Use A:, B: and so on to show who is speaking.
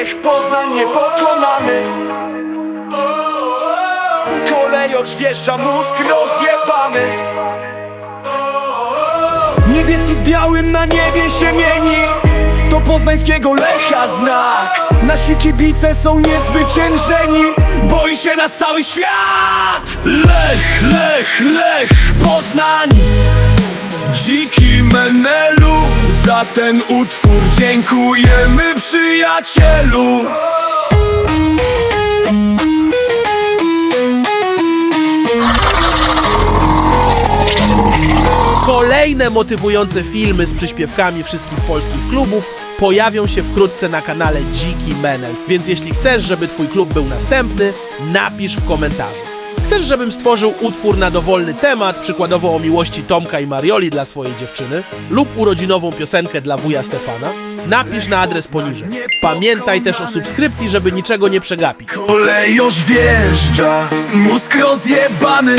A: Lech Poznań niepokonany Kolejocz wjeżdża, mózg rozjebany. Niebieski z białym na niebie się mieni. To poznańskiego Lecha znak. Nasi kibice są niezwyciężeni. Boi się nas cały świat. Lech, Lech, Lech Poznań. Dziki Menelu Za ten utwór dziękujemy przyjacielu
B: Kolejne motywujące filmy z przyśpiewkami wszystkich polskich klubów pojawią się wkrótce na kanale Dziki Menel. Więc jeśli chcesz, żeby twój klub był następny, napisz w komentarzu. Chcesz, żebym stworzył utwór na dowolny temat, przykładowo o miłości Tomka i Marioli dla swojej dziewczyny, lub urodzinową piosenkę dla wuja Stefana? Napisz na adres poniżej. Pamiętaj też o subskrypcji, żeby niczego nie przegapić.
A: Kolejoż wjeżdża Mózg rozjebany